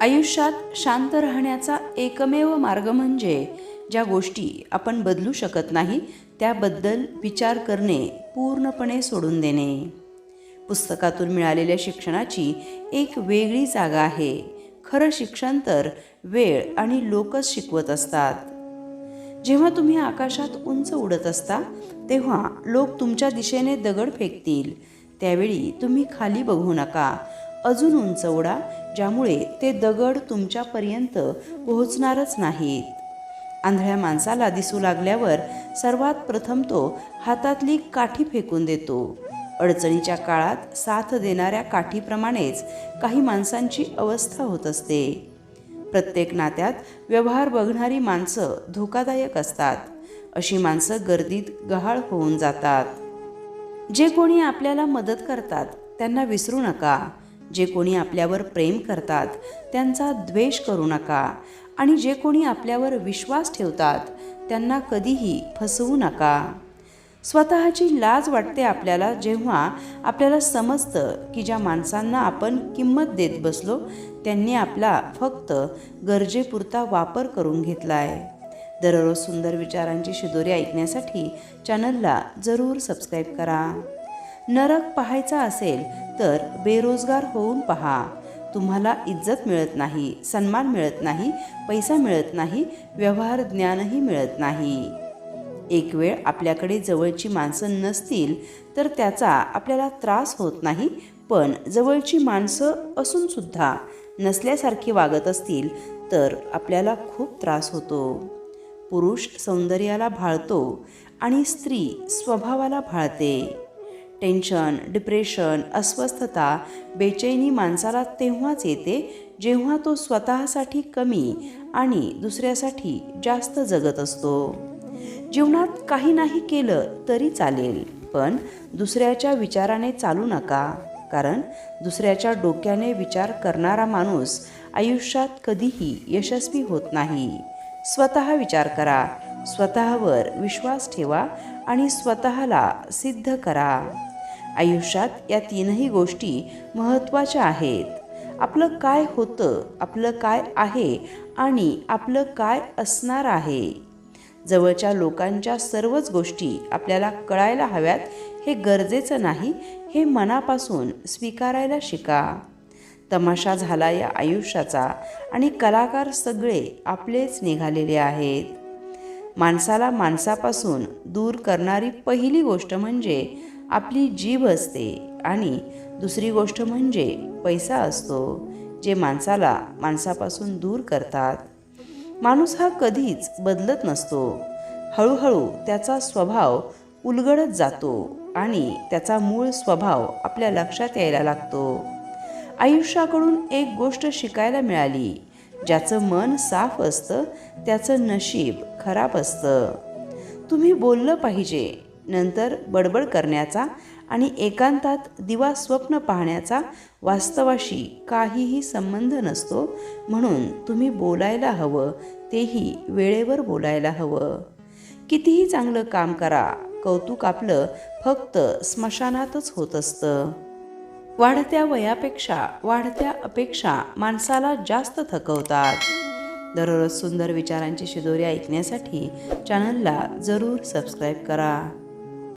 आयुष्यात शांत राहण्याचा एकमेव मार्ग म्हणजे ज्या गोष्टी आपण बदलू शकत नाही त्याबद्दल विचार करणे पूर्णपणे सोडून देणे. पुस्तकातून मिळालेल्या शिक्षणाची एक वेगळी जागा आहे. खरं शिक्षण तर वेळ आणि लोकच शिकवत असतात. जेव्हा तुम्ही आकाशात उंच उडत असता तेव्हा लोक तुमच्या दिशेने दगड फेकतील. त्यावेळी तुम्ही खाली बघू नका. अजून उंच उडा ज्यामुळे ते दगड तुमच्यापर्यंत पोहोचणारच नाहीत. आंधळ्या माणसाला दिसू लागल्यावर सर्वात प्रथम तो हातातली काठी फेकून देतो. अडचणीच्या काळात साथ देणाऱ्या काठीप्रमाणेच काही माणसांची अवस्था होत असते. प्रत्येक नात्यात व्यवहार बघणारी माणसं धोकादायक असतात. अशी माणसं गर्दीत गहाळ होऊन जातात. जे कोणी आपल्याला मदत करतात त्यांना विसरू नका. जे कोणी आपल्यावर प्रेम करतात त्यांचा द्वेष करू नका. आणि जे कोणी आपल्यावर विश्वास ठेवतात त्यांना कधीही फसवू नका. स्वतःची लाज वाटते आपल्याला जेव्हा आपल्याला समजतं की ज्या माणसांना आपण किंमत देत बसलो त्यांनी आपला फक्त गरजेपुरता वापर करून घेतला आहे दररोज सुंदर विचारांची शिदोरी ऐकण्यासाठी चॅनलला जरूर सबस्क्राईब करा. नरक पाहायचा असेल तर बेरोजगार होऊन पहा. तुम्हाला इज्जत मिळत नाही सन्मान मिळत नाही पैसा मिळत नाही व्यवहार ज्ञानही मिळत नाही. एक वेळ आपल्याकडे जवळची माणसं नसतील तर त्याचा आपल्याला त्रास होत नाही पण जवळची माणसं असूनसुद्धा नसल्यासारखी वागत असतील तर आपल्याला खूप त्रास होतो. पुरुष सौंदर्याला भाळतो आणि स्त्री स्वभावाला भाळते. टेन्शन डिप्रेशन अस्वस्थता बेचैनी माणसाला तेव्हाच येते जेव्हा तो स्वतःसाठी कमी आणि दुसऱ्यासाठी जास्त जगत असतो. जीवनात काही नाही केलं तरी चालेल पण दुसऱ्याच्या विचाराने चालू नका कारण दुसऱ्याच्या डोक्याने विचार करणारा माणूस आयुष्यात कधीही यशस्वी होत नाही. स्वतः विचार करा स्वतःवर विश्वास ठेवा आणि स्वतःला सिद्ध करा. आयुष्यात या तीनही गोष्टी महत्त्वाच्या आहेत. आपलं काय होतं आपलं काय आहे आणि आपलं काय असणार आहे? जवळच्या लोकांच्या सर्वच गोष्टी आपल्याला कळायला हव्यात हे गरजेचं नाही हे मनापासून स्वीकारायला शिका. तमाशा झाला या आयुष्याचा आणि कलाकार सगळे आपलेच निघालेले आहेत. माणसाला माणसापासून दूर करणारी पहिली गोष्ट म्हणजे आपली जीभ असते आणि दुसरी गोष्ट म्हणजे पैसा असतो जे माणसाला माणसापासून दूर करतात. माणूस हा कधीच बदलत नसतो. हळूहळू त्याचा स्वभाव उलगडत जातो आणि त्याचा मूळ स्वभाव आपल्या लक्षात यायला लागतो. आयुष्याकडून एक गोष्ट शिकायला मिळाली ज्याचं मन साफ असतं त्याचं नशीब खराब असतं. तुम्ही बोललं पाहिजे नंतर बडबड करण्याचा आणि एकांतात दिवा स्वप्न पाहण्याचा वास्तवाशी काहीही संबंध नसतो म्हणून तुम्ही बोलायला हवं तेही वेळेवर बोलायला हवं. कितीही चांगलं काम करा कौतुक आपलं फक्त स्मशानातच होत असतं. वाढत्या वयापेक्षा वाढत्या अपेक्षा माणसाला जास्त थकवतात. दररोज सुंदर विचारांची शिदोरी ऐकण्यासाठी चॅनलला जरूर सबस्क्राईब करा.